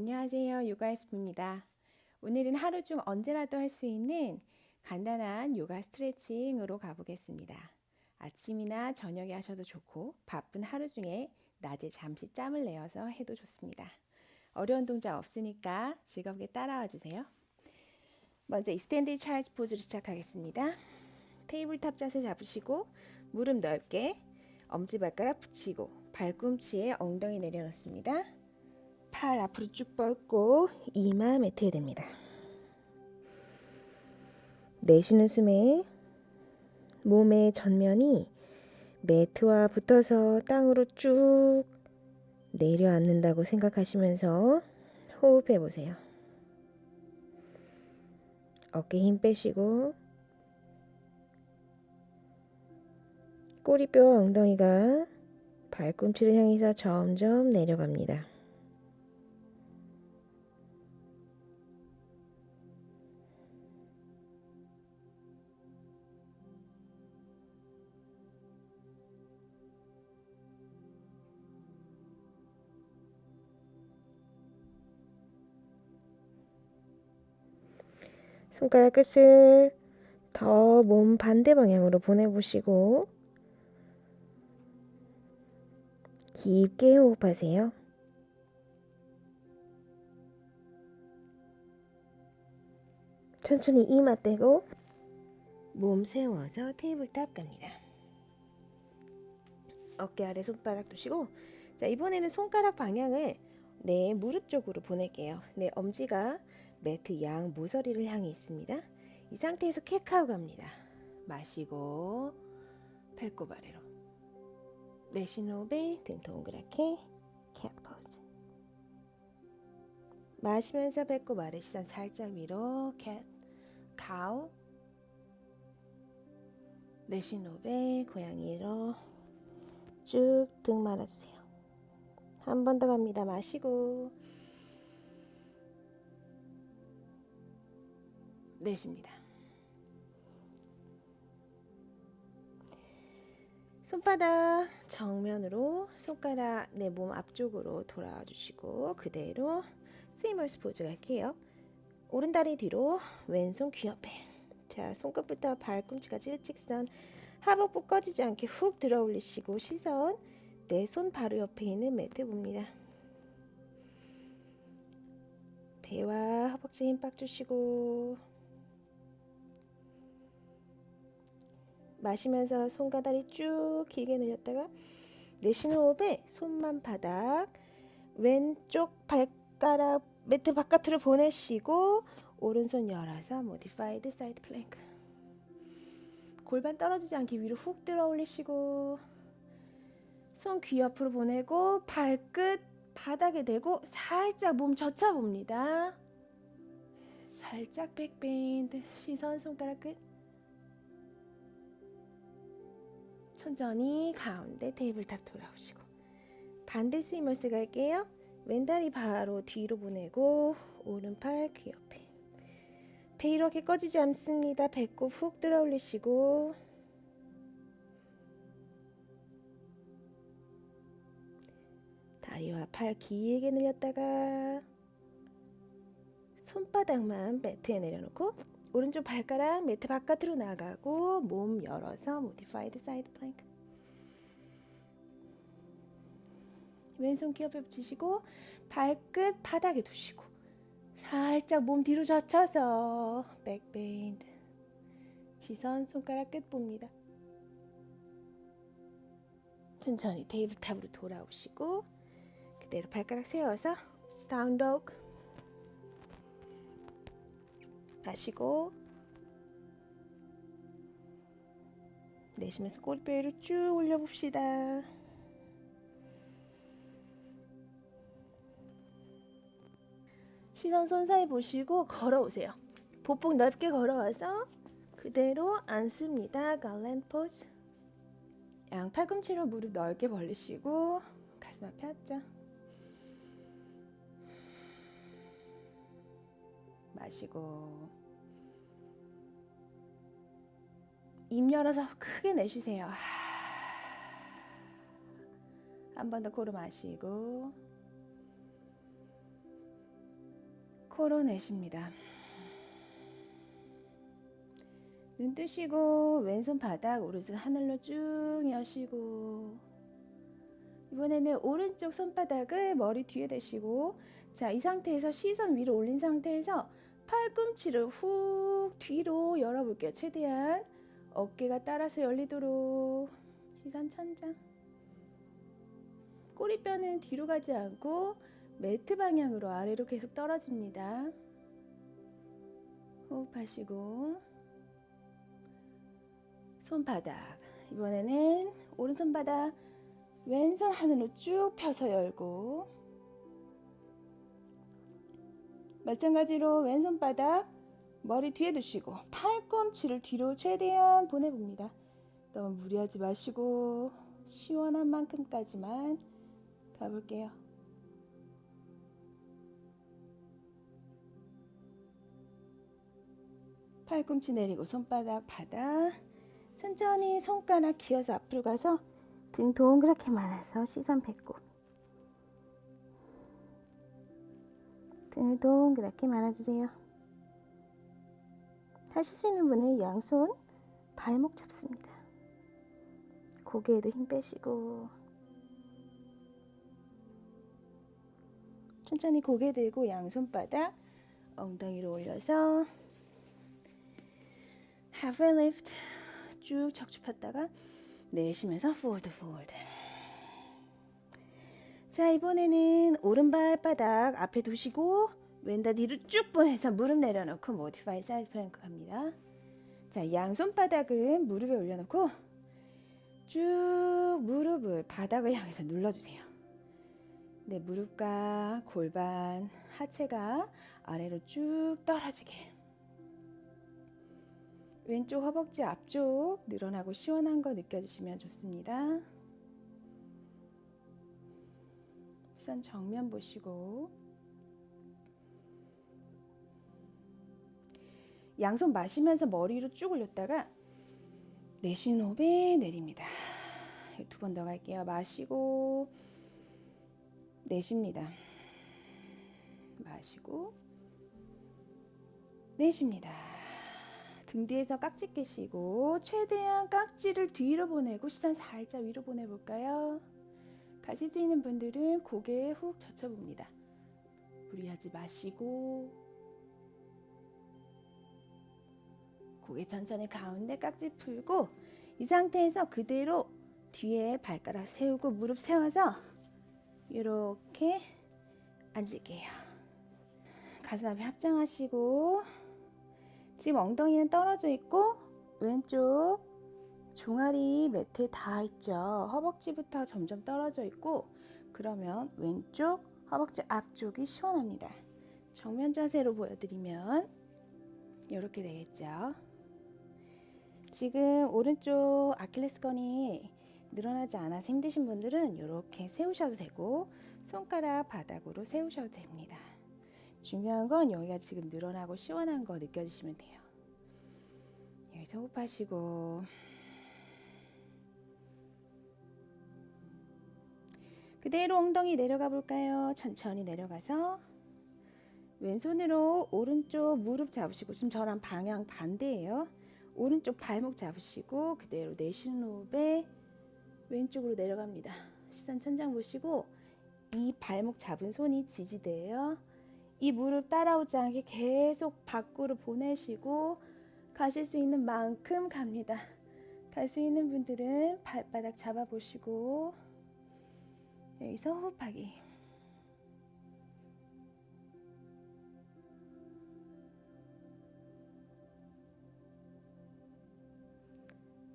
안녕하세요. 요가스프입니다. 오늘은 하루 중 언제라도 할 수 있는 간단한 요가 스트레칭으로 가보겠습니다. 아침이나 저녁에 하셔도 좋고 바쁜 하루 중에 낮에 잠시 짬을 내어서 해도 좋습니다. 어려운 동작 없으니까 즐겁게 따라와 주세요. 먼저 이스탠드 차일즈 포즈로 시작하겠습니다. 테이블탑 자세 잡으시고 무릎 넓게 엄지발가락 붙이고 발꿈치에 엉덩이 내려놓습니다. 팔 앞으로 쭉 뻗고 이마 매트에 댑니다. 내쉬는 숨에 몸의 전면이 매트와 붙어서 땅으로 쭉 내려앉는다고 생각하시면서 호흡해 보세요. 어깨 힘 빼시고 꼬리뼈 엉덩이가 발꿈치를 향해서 점점 내려갑니다. 손가락 끝을 더 몸 반대 방향으로 보내보시고 깊게 호흡하세요. 천천히 이마 떼고 몸 세워서 테이블탑 갑니다. 어깨 아래 손바닥 두시고 자 이번에는 손가락 방향을 내 무릎 쪽으로 보낼게요. 내 엄지가 매트 양 모서리를 향해 있습니다. 이 상태에서 캣카우 갑니다. 마시고 배꼽 아래로 내쉬는 호흡에 등 동그랗게 캣 포즈 마시면서 배꼽 아래 시선 살짝 위로 캣 카우 내쉬는 호흡에 고양이로 쭉 등 말아주세요. 한 번 더 갑니다. 마시고 내쉽니다. 손바닥 정면으로 손가락 내 몸 앞쪽으로 돌아와 주시고 그대로 스위머스 포즈 갈게요. 오른 다리 뒤로 왼손 귀 옆에 자 손끝부터 발꿈치까지 일직선 하복부 꺼지지 않게 훅 들어 올리시고 시선 내 손 바로 옆에 있는 매트 봅니다. 배와 허벅지 힘 빡 주시고 마시면서 손가다리 쭉 길게 늘렸다가 내쉬는 호흡에 손만 바닥 왼쪽 발가락 매트 바깥으로 보내시고 오른손 열어서 모디파이드 사이드 플랭크 골반 떨어지지 않게 위로 훅 들어 올리시고 손 귀 옆으로 보내고 발끝 바닥에 대고 살짝 몸 젖혀 봅니다. 살짝 백밴드 시선 손가락 끝 천천히 가운데 테이블탑 돌아오시고 반대 스위머스 갈게요. 왼다리 바로 뒤로 보내고 오른팔 귀 옆에 배 이렇게 꺼지지 않습니다. 배꼽 훅 들어 올리시고 다리와 팔 길게 늘렸다가 손바닥만 매트에 내려놓고 오른쪽 발가락 매트 바깥으로 나가고 몸 열어서 모디파이드 사이드 플랭크 왼손 귀 옆에 붙이시고 발끝 바닥에 두시고 살짝 몸 뒤로 젖혀서 백밴드 시선 손가락 끝 봅니다. 천천히 테이블탑으로 돌아오시고 그대로 발가락 세워서 다운독 마시고 내쉬면서 꼬리뼈 위로 쭉 올려봅시다. 시선 손 사이 보시고 걸어오세요. 보폭 넓게 걸어와서 그대로 앉습니다. 갈랜드 포즈. 양 팔꿈치로 무릎 넓게 벌리시고 가슴 앞에 합자. 마시고 입 열어서 크게 내쉬세요. 한 번 더 코로 마시고 코로 내쉽니다. 눈 뜨시고 왼손 바닥 오른손 하늘로 쭉 여시고 이번에는 오른쪽 손바닥을 머리 뒤에 대시고 자 이 상태에서 시선 위로 올린 상태에서 팔꿈치를 훅 뒤로 열어볼게요. 최대한 어깨가 따라서 열리도록. 시선 천장. 꼬리뼈는 뒤로 가지 않고 매트 방향으로 아래로 계속 떨어집니다. 호흡하시고. 손바닥. 이번에는 오른손바닥. 왼손 하늘로 쭉 펴서 열고 마찬가지로 왼손바닥 머리 뒤에 두시고 팔꿈치를 뒤로 최대한 보내봅니다. 너무 무리하지 마시고 시원한 만큼까지만 가볼게요. 팔꿈치 내리고 손바닥 바닥 천천히 손가락 기어서 앞으로 가서 등 동그랗게 말아서 시선 뱉고 등을 동그랗게 말아주세요. 하실 수 있는 분은 양손 발목 잡습니다. 고개에도 힘 빼시고 천천히 고개 들고 양손바닥 엉덩이로 올려서 half lift 쭉 척추 폈다가 내쉬면서 forward forward 자 이번에는 오른발 바닥 앞에 두시고 왼다 뒤로 쭉 보내서 무릎 내려놓고 모디파이 사이드 플랭크 갑니다. 자 양손 바닥은 무릎에 올려놓고 쭉 무릎을 바닥을 향해서 눌러주세요. 네 무릎과 골반 하체가 아래로 쭉 떨어지게. 왼쪽 허벅지 앞쪽 늘어나고 시원한 거 느껴주시면 좋습니다. 우선 정면 보시고 양손 마시면서 머리로 쭉 올렸다가 내쉬는 호흡에 내립니다. 두 번 더 갈게요. 마시고 내쉽니다. 마시고 내쉽니다. 등 뒤에서 깍지 끼시고 최대한 깍지를 뒤로 보내고 시선 살짝 위로 보내볼까요? 수 있는 분들은 고개에 훅 젖혀봅니다. 무리하지 마시고 고개 천천히 가운데 깍지 풀고 이 상태에서 그대로 뒤에 발가락 세우고 무릎 세워서 이렇게 앉을게요. 가슴 앞에 합장하시고 지금 엉덩이는 떨어져 있고 왼쪽 종아리 매트에 닿아 있죠. 허벅지부터 점점 떨어져 있고 그러면 왼쪽 허벅지 앞쪽이 시원합니다. 정면 자세로 보여드리면 이렇게 되겠죠. 지금 오른쪽 아킬레스건이 늘어나지 않아서 힘드신 분들은 이렇게 세우셔도 되고 손가락 바닥으로 세우셔도 됩니다. 중요한 건 여기가 지금 늘어나고 시원한 거 느껴지시면 돼요. 여기서 호흡하시고 그대로 엉덩이 내려가 볼까요? 천천히 내려가서 왼손으로 오른쪽 무릎 잡으시고 지금 저랑 방향 반대예요. 오른쪽 발목 잡으시고 그대로 내쉬는 호흡에 왼쪽으로 내려갑니다. 시선 천장 보시고 이 발목 잡은 손이 지지대예요. 이 무릎 따라오지 않게 계속 밖으로 보내시고 가실 수 있는 만큼 갑니다. 갈 수 있는 분들은 발바닥 잡아보시고 여기서 호흡하기.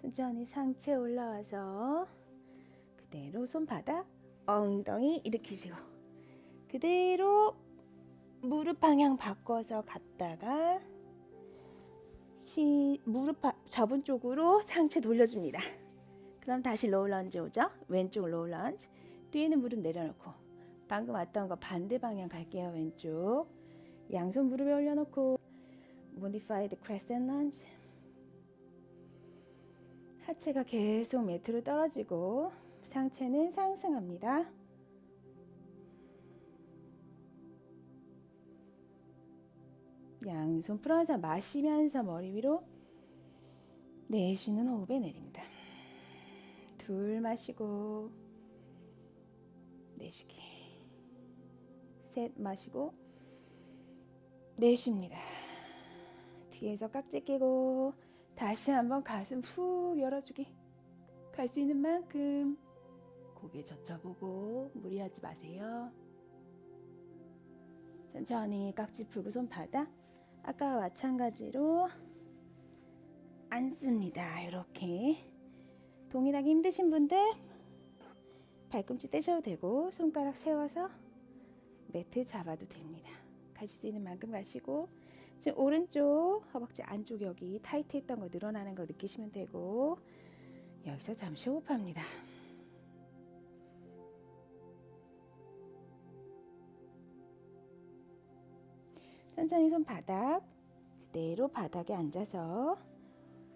천천히 상체 올라와서 그대로 손바닥 엉덩이 일으키시고 그대로 무릎 방향 바꿔서 갔다가 시, 무릎 바, 접은 쪽으로 상체 돌려줍니다. 그럼 다시 로우 런지 오죠? 왼쪽 로우 런지. 뒤에는 무릎 내려놓고 방금 왔던 거 반대 방향 갈게요. 왼쪽. 양손 무릎에 올려놓고 modified crescent lunge. 하체가 계속 매트로 떨어지고 상체는 상승합니다. 양손 풀어서 마시면서 머리 위로 내쉬는 호흡에 내립니다. 둘 마시고 내쉬기. 셋 마시고 내쉽니다. 뒤에서 깍지 끼고 다시 한번 가슴 푹 열어주기. 갈 수 있는 만큼 고개 젖혀보고 무리하지 마세요. 천천히 깍지 풀고 손 바닥 아까와 마찬가지로 앉습니다. 이렇게 동일하게 힘드신 분들 발꿈치 떼셔도 되고 손가락 세워서 매트 잡아도 됩니다. 가실 수 있는 만큼 가시고 지금 오른쪽 허벅지 안쪽 여기 타이트했던 거 늘어나는 거 느끼시면 되고 여기서 잠시 호흡합니다. 천천히 손바닥 그대로 바닥에 앉아서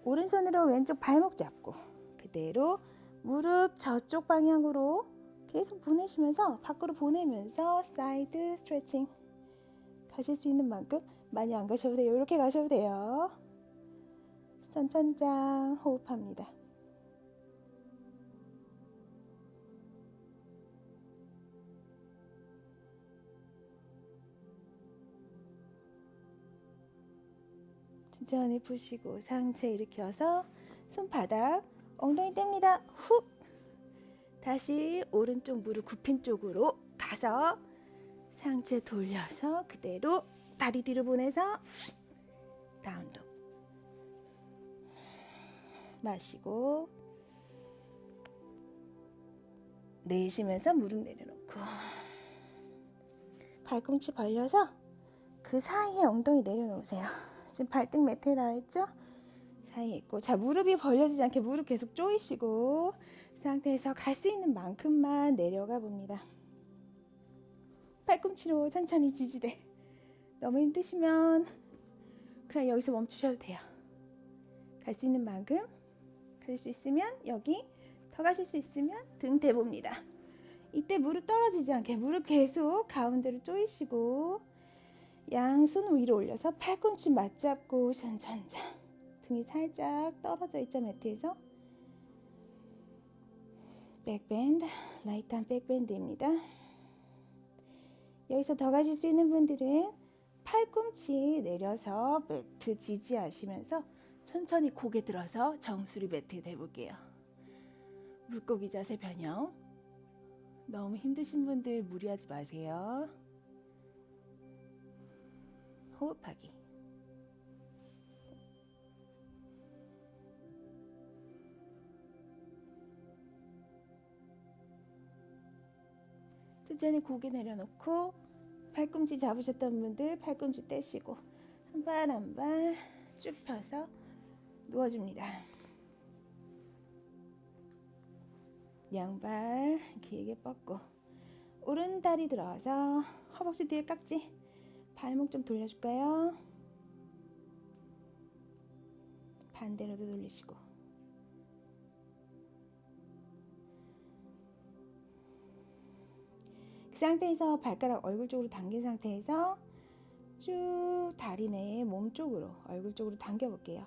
오른손으로 왼쪽 발목 잡고 그대로 무릎 저쪽 방향으로 계속 보내시면서 밖으로 보내면서 사이드 스트레칭 가실 수 있는 만큼 많이 안 가셔도 돼요. 이렇게 가셔도 돼요. 선천장 호흡합니다. 천천히 푸시고 상체 일으켜서 손바닥 엉덩이 뗍니다. 훅 다시 오른쪽 무릎 굽힌 쪽으로 가서 상체 돌려서 그대로 다리 뒤로 보내서 다운독 마시고 내쉬면서 무릎 내려놓고 발꿈치 벌려서 그 사이에 엉덩이 내려놓으세요. 지금 발등 매트에 나와 있죠? 사이에 있고 자 무릎이 벌려지지 않게 무릎 계속 조이시고 그 상태에서 갈 수 있는 만큼만 내려가 봅니다. 팔꿈치로 천천히 지지대. 너무 힘드시면 그냥 여기서 멈추셔도 돼요. 갈 수 있는 만큼 갈 수 있으면 여기 더 가실 수 있으면 등 대봅니다. 이때 무릎 떨어지지 않게 무릎 계속 가운데로 조이시고 양손 위로 올려서 팔꿈치 맞잡고 천천히 등이 살짝 떨어져 있죠 매트에서 백밴드 라이트한 백밴드입니다. 여기서 더 가실 수 있는 분들은 팔꿈치 내려서 매트 지지하시면서 천천히 고개 들어서 정수리 매트에 대볼게요. 물고기 자세 변형. 너무 힘드신 분들 무리하지 마세요. 호흡하기. 천천히 고개 내려놓고 팔꿈치 잡으셨던 분들 팔꿈치 떼시고 한 발 한 발 쭉 펴서 누워줍니다. 양발 길게 뻗고 오른 다리 들어서 허벅지 뒤에 깍지 발목 좀 돌려줄까요? 반대로도 돌리시고 그 상태에서 발가락 얼굴 쪽으로 당긴 상태에서 쭉 다리 내에 몸 쪽으로 얼굴 쪽으로 당겨 볼게요.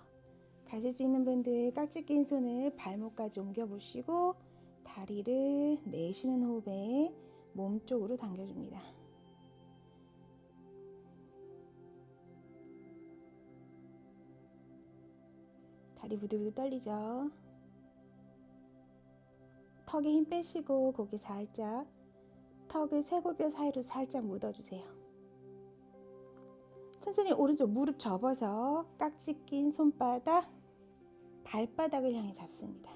가실 수 있는 분들 깍지 낀 손을 발목까지 옮겨 보시고 다리를 내쉬는 호흡에 몸 쪽으로 당겨줍니다. 다리 부들부들 떨리죠? 턱에 힘 빼시고 고개 살짝 턱을 쇄골뼈 사이로 살짝 묻어주세요. 천천히 오른쪽 무릎 접어서 깍지 낀 손바닥 발바닥을 향해 잡습니다.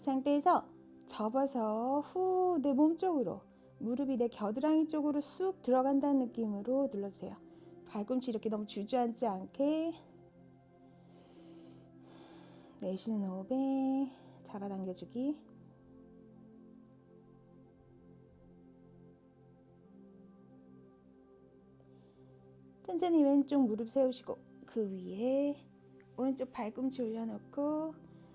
이 상태에서 접어서 후 내 몸 쪽으로 무릎이 내 겨드랑이 쪽으로 쑥 들어간다는 느낌으로 눌러주세요. 발꿈치 이렇게 너무 주저앉지 않게 내쉬는 호흡에 잡아당겨주기. 천천히 왼쪽 무릎 세우시고 그 위에 오른쪽 발꿈치 올려놓고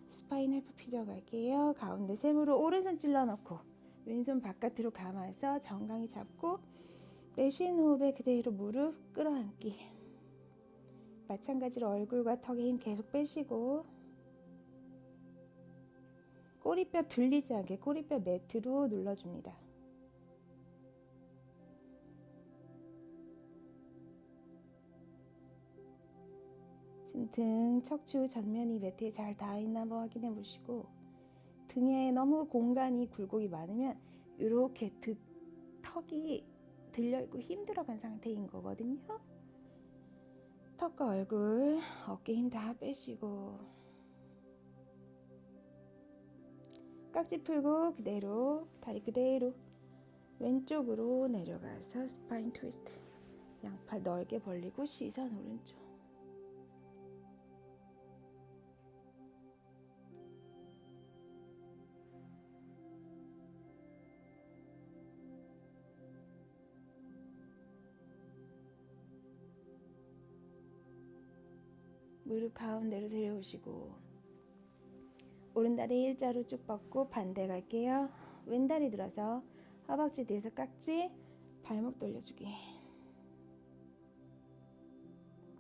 스파인 헬프 피저 갈게요. 가운데 세무로 오른손 찔러놓고 왼손 바깥으로 감아서 정강이 잡고 내쉬는 호흡에 그대로 무릎 끌어안기. 마찬가지로 얼굴과 턱에 힘 계속 빼시고 꼬리뼈 들리지 않게 꼬리뼈 매트로 눌러줍니다. 등, 척추 전면이 매트에 잘 닿아 있나 한번 확인해 보시고 등에 너무 공간이 굴곡이 많으면 이렇게 등, 턱이 들려있고 힘들어간 상태인 거거든요. 턱과 얼굴, 어깨 힘 다 빼시고. 깍지 풀고 그대로 다리 그대로 왼쪽으로 내려가서 스파인 트위스트. 양팔 넓게 벌리고 시선 오른쪽 무릎 가운데로 데려오시고 오른다리 일자로 쭉 뻗고 반대 갈게요. 왼다리 들어서 허벅지 뒤에서 깍지 발목 돌려주기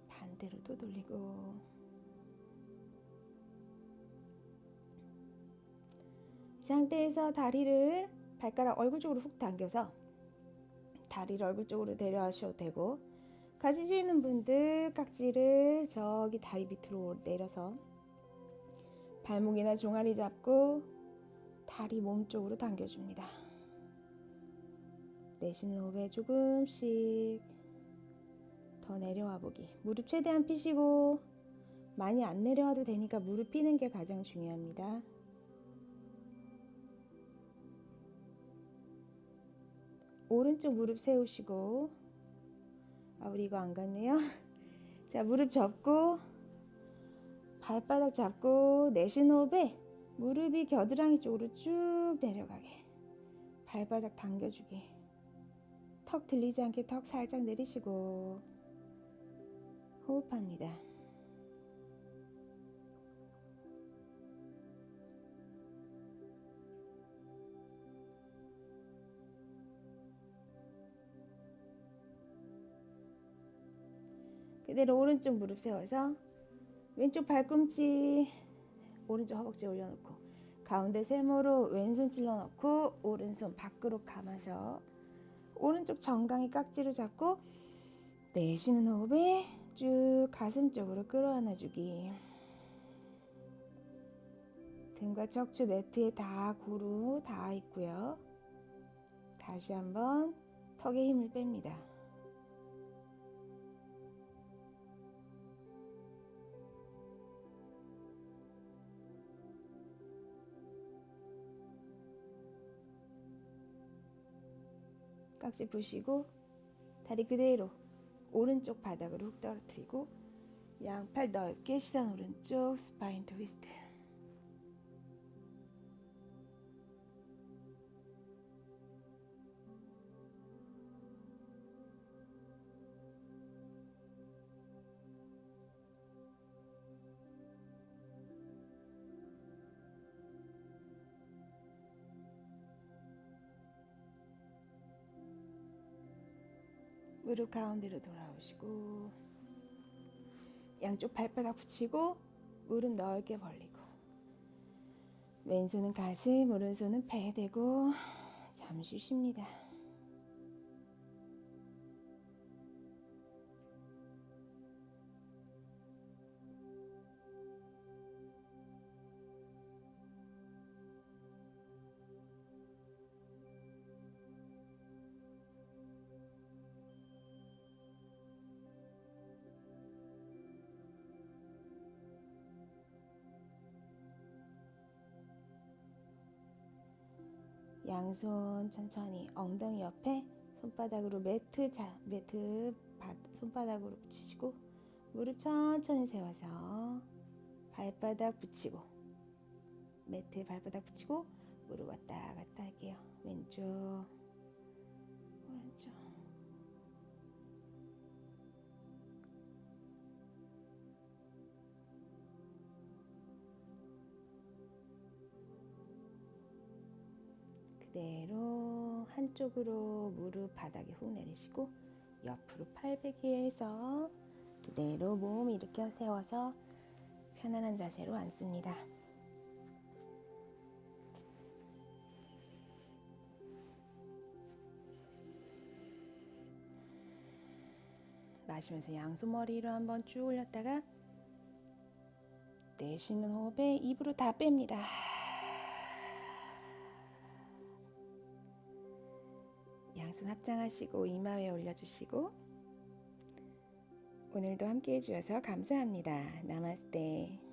반대로도 돌리고 이 상태에서 다리를 발가락 얼굴 쪽으로 훅 당겨서 다리를 얼굴 쪽으로 내려하셔도 되고 가지시는 분들 깍지를 저기 다리 밑으로 내려서 발목이나 종아리 잡고 다리 몸쪽으로 당겨줍니다. 내쉬는 호흡에 조금씩 더 내려와 보기. 무릎 최대한 피시고 많이 안 내려와도 되니까 무릎 피는 게 가장 중요합니다. 오른쪽 무릎 세우시고 아 우리 이거 안 갔네요. 자 무릎 접고 발바닥 잡고 내쉬는 호흡에 무릎이 겨드랑이 쪽으로 쭉 내려가게 발바닥 당겨주기 턱 들리지 않게 턱 살짝 내리시고 호흡합니다. 그대로 오른쪽 무릎 세워서 왼쪽 발꿈치 오른쪽 허벅지 올려놓고 가운데 세모로 왼손 찔러놓고 오른손 밖으로 감아서 오른쪽 정강이 깍지로 잡고 내쉬는 호흡에 쭉 가슴 쪽으로 끌어안아주기. 등과 척추 매트에 다 고루 닿아 있고요. 다시 한번 턱에 힘을 뺍니다 깍지 부시고 다리 그대로 오른쪽 바닥으로 훅 떨어뜨리고 양팔 넓게 시선 오른쪽 스파인 트위스트 무릎 가운데로 돌아오시고 양쪽 발바닥 붙이고 무릎 넓게 벌리고 왼손은 가슴 오른손은 배 대고 잠시 쉽니다. 양손 천천히 엉덩이 옆에 손바닥으로 매트 자 매트 바, 손바닥으로 붙이시고 무릎 천천히 세워서 발바닥 붙이고 매트에 발바닥 붙이고 무릎 왔다 갔다 할게요. 왼쪽 오른쪽 그대로 한쪽으로 무릎 바닥에 훅 내리시고 옆으로 팔베기 해서 그대로 몸 일으켜 세워서 편안한 자세로 앉습니다. 마시면서 양손머리로 한번 쭉 올렸다가 내쉬는 호흡에 입으로 다 뺍니다. 양손 합장하시고 이마 위에 올려주시고 오늘도 함께 해주셔서 감사합니다. 나마스테.